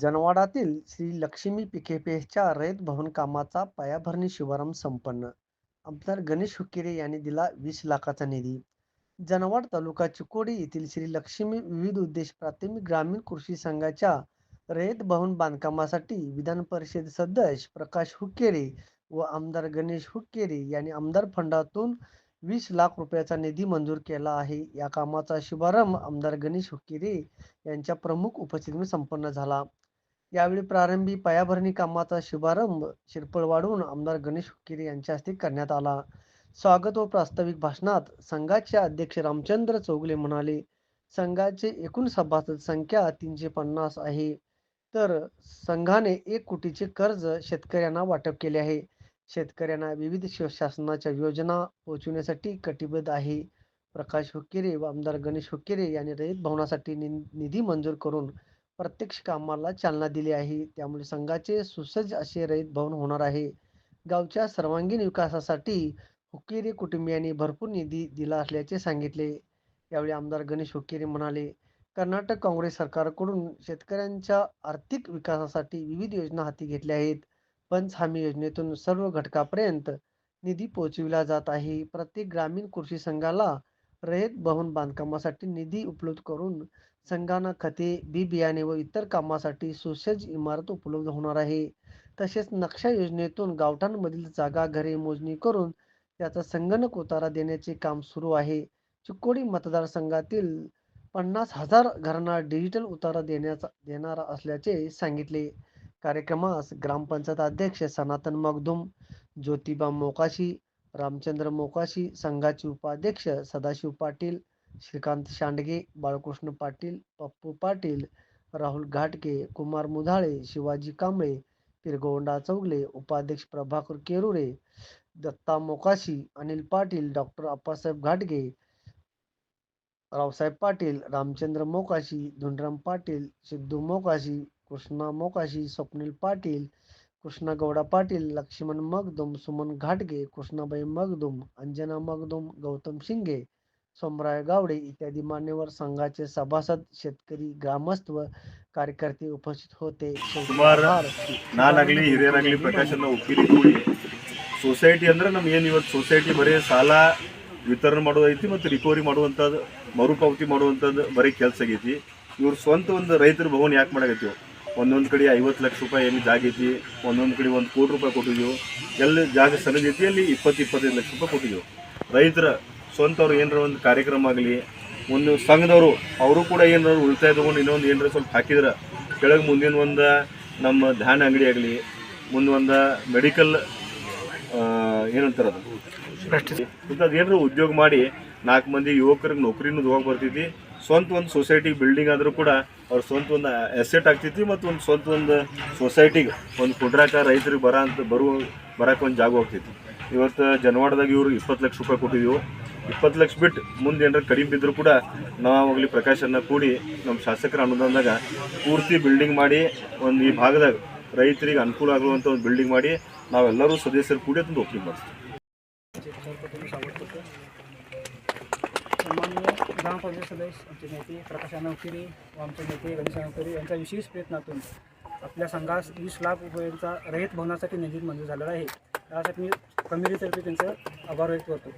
जनवाडातील श्री लक्ष्मी पिकेपेच्या रयत भवन कामाचा पायाभरणी शुभारंभ संपन्न. आमदार गणेश हुक्केरी यांनी दिला वीस लाखाचा निधी. जनवाड तालुका चिकोडी येथील श्री लक्ष्मी विविध उद्देश प्राथमिक ग्रामीण कृषी संघाच्या रयत भवन बांधकामासाठी विधान परिषद सदस्य प्रकाश हुक्केरे व आमदार गणेश हुक्केरे यांनी आमदार फंडातून वीस लाख रुपयाचा निधी मंजूर केला आहे. या कामाचा शुभारंभ आमदार गणेश हुक्केरी यांच्या प्रमुख उपस्थितीत संपन्न झाला. यावेळी प्रारंभी पायाभरणी कामाचा शुभारंभ शिरपळ वाढवून आमदार गणेश हुकिरे यांच्या हस्ते करण्यात आला. स्वागत व प्रास्ताविक भाषणात संघाचे अध्यक्ष रामचंद्र चौगले म्हणाले संघाचे एकूण सभासद संख्या तीनशे पन्नास आहे. तर संघाने एक कोटीचे कर्ज शेतकऱ्यांना वाटप केले आहे. शेतकऱ्यांना विविध श- शासनाच्या योजना पोहोचविण्यासाठी कटिबद्ध आहे. प्रकाश हुक्केरे व आमदार गणेश हुक्केरे यांनी रयत भवनासाठी नि- निधी मंजूर करून प्रत्यक्ष कामाला चालना दिली आहे. त्यामुळे संघाचे सुसज्ज असे रहित भवन होणार आहे. गावच्या सर्वांगीण विकासासाठी हुक्केरी कुटुंबियांनी भरपूर निधी दिला असल्याचे सांगितले. यावेळी आमदार गणेश हुक्केरी म्हणाले कर्नाटक काँग्रेस सरकारकडून शेतकऱ्यांच्या आर्थिक विकासासाठी विविध योजना हाती घेतल्या आहेत. पंच हमी योजनेतून सर्व घटकापर्यंत निधी पोहोचविला जात आहे. प्रत्येक ग्रामीण कृषी संघाला रयत भवन बांधकामासाठी निधी उपलब्ध करून संघांना खते बी बियाणे व इतर कामासाठी सुसज्ज इमारत उपलब्ध होणार आहे. तसेच नक्षा योजनेतून गावठांमधील जागा घरे मोजणी करून त्याचा संगणक उतारा देण्याचे काम सुरू आहे. चिक्कोडी मतदारसंघातील पन्नास हजार घरांना डिजिटल उतारा देण्याचा देणार असल्याचे सांगितले. कार्यक्रमास ग्रामपंचायत अध्यक्ष सनातन मगदुम ज्योतिबा मोकाशी रामचंद्र मोकाशी संघाचे उपाध्यक्ष सदाशिव पाटील श्रीकांत शांडगे बाळकृष्ण पाटील पप्पू पाटील राहुल घाटके कुमार मुधाळे शिवाजी कांबळे पिरगोंडा चौगले उपाध्यक्ष प्रभाकर केरुरे दत्ता मोकाशी अनिल पाटील डॉक्टर अप्पासाहेब घाटगे रावसाहेब पाटील रामचंद्र मोकाशी धुंडराम पाटील सिद्धू मोकाशी कृष्णा मोकाशी स्वप्नील पाटील कृष्णा गौडा पाटील लक्ष्मण मगदुम सुमन घाटगे कृष्णाबाई मगदुम अंजना मगदुम गौतम शिंगे सोमराय गावडे इत्यादी मान्यवर संघाचे सभासद शेतकरी ग्रामस्थ व कार्यकर्ते उपस्थित होते ಸುಮಾರು ನಾನಾಗಲಿ ಹಿರಿಯರಾಗಲಿ ಪ್ರಕಾಶನ ಒಪ್ಪಿಗೆ ಕೂಡಿ ಸೊಸೈಟಿ ಅಂದ್ರೆ ನಮ್ಗೆ ಏನು ಇವತ್ತು ಸೊಸೈಟಿ ಬರೀ ಸಾಲ ವಿತರಣೆ ಮಾಡೋದೈತಿ ಮತ್ತು ರಿಕವರಿ ಮಾಡುವಂಥದ್ದು ಮರುಪಾವತಿ ಮಾಡುವಂಥದ್ದು ಬರೀ ಕೆಲಸ ಆಗೈತಿ ಇವ್ರು ಸ್ವಂತ ಒಂದು ರೈತರ ಭವನ ಯಾಕೆ ಮಾಡಾಕತ್ತೀವಿ ಒಂದೊಂದು ಕಡೆ ಐವತ್ತು ಲಕ್ಷ ರೂಪಾಯಿ ಏನು ಜಾಗ ಐತಿ, ಒಂದೊಂದು ಕಡೆ ಒಂದು ಕೋಟಿ ರೂಪಾಯಿ ಕೊಟ್ಟಿದ್ದೀವಿ ಎಲ್ಲಿ ಜಾಗ ಸಣ್ಣದೈತಿ ಅಲ್ಲಿ ಇಪ್ಪತ್ತು, ಇಪ್ಪತ್ತೈದು ಲಕ್ಷ ರೂಪಾಯಿ ಕೊಟ್ಟಿದ್ದೀವಿ ರೈತರ ಸ್ವಂತವ್ರು ಏನಾರ ಒಂದು ಕಾರ್ಯಕ್ರಮ ಆಗಲಿ, ಒಂದು ಸಂಘದವರು, ಅವರು ಕೂಡ ಏನಾರು ಉಳಿತಾಯ ತೊಗೊಂಡು ಇನ್ನೊಂದು ಏನಾರ ಸ್ವಲ್ಪ ಹಾಕಿದ್ರೆ, ಕೆಳಗೆ ಮುಂದಿನ ಒಂದು ನಮ್ಮ ಧಾನ್ಯ ಅಂಗಡಿ ಆಗಲಿ, ಮುಂದೆ ಒಂದು ಮೆಡಿಕಲ್ ಏನಂತಾರೆ ಅದು? ಏನಾರು ಉದ್ಯೋಗ ಮಾಡಿ ನಾಲ್ಕು ಮಂದಿ ಯುವಕರಿಗೆ ನೌಕರಿನೂ ಹೋಗಿ ಬರ್ತೈತಿ ಸ್ವಂತ ಒಂದು ಸೊಸೈಟಿ ಬಿಲ್ಡಿಂಗ್ ಆದರೂ ಕೂಡ ಅವ್ರ ಸ್ವಂತ ಒಂದು ಅಸೆಟ್ ಆಗ್ತೈತಿ ಮತ್ತು ಒಂದು ಸ್ವಂತ ಒಂದು ಸೊಸೈಟಿಗೆ ಒಂದು ಕುಡ್ರಾಕ ರೈತರಿಗೆ ಬರ ಅಂತ ಬರುವ ಬರಕ್ಕೆ ಒಂದು ಜಾಗ ಹೋಗ್ತೈತಿ. ಇವತ್ತು ಜನವಾಡದಾಗ ಇವರು ಇಪ್ಪತ್ತು ಲಕ್ಷ ರೂಪಾಯಿ ಕೊಟ್ಟಿದ್ದೀವಿ ಇಪ್ಪತ್ತು ಲಕ್ಷ ಬಿಟ್ಟು ಮುಂದೆ ಏನಾರ ಕಡಿಮೆ ಬಿದ್ದರೂ ಕೂಡ ನಾವಾಗಲಿ ಪ್ರಕಾಶನ್ನ ಕೂಡಿ ನಮ್ಮ ಶಾಸಕರ ಅನುದಾನದಾಗ ಪೂರ್ತಿ ಬಿಲ್ಡಿಂಗ್ ಮಾಡಿ ಒಂದು ಈ ಭಾಗದಾಗ ರೈತರಿಗೆ ಅನುಕೂಲ ಆಗುವಂಥ ಒಂದು ಬಿಲ್ಡಿಂಗ್ ಮಾಡಿ ನಾವೆಲ್ಲರೂ ಸದಸ್ಯರು ಕೂಡಿ ಅದನ್ನು ಓಪನಿಂಗ್ ಮಾಡ್ತೀವಿ सन्माननीय ग्रामपंचायत सदस्य आमचे नेते प्रकाश नवकिरी व आमचे नेते गणेश नवकिरी यांच्या विशेष प्रयत्नातून आपल्या संघास वीस लाख रुपयांचा रहित भवनासाठी निधी मंजूर झालेला आहे. त्यासाठी मी कमिटीतर्फे त्यांचं आभार व्यक्त करतो.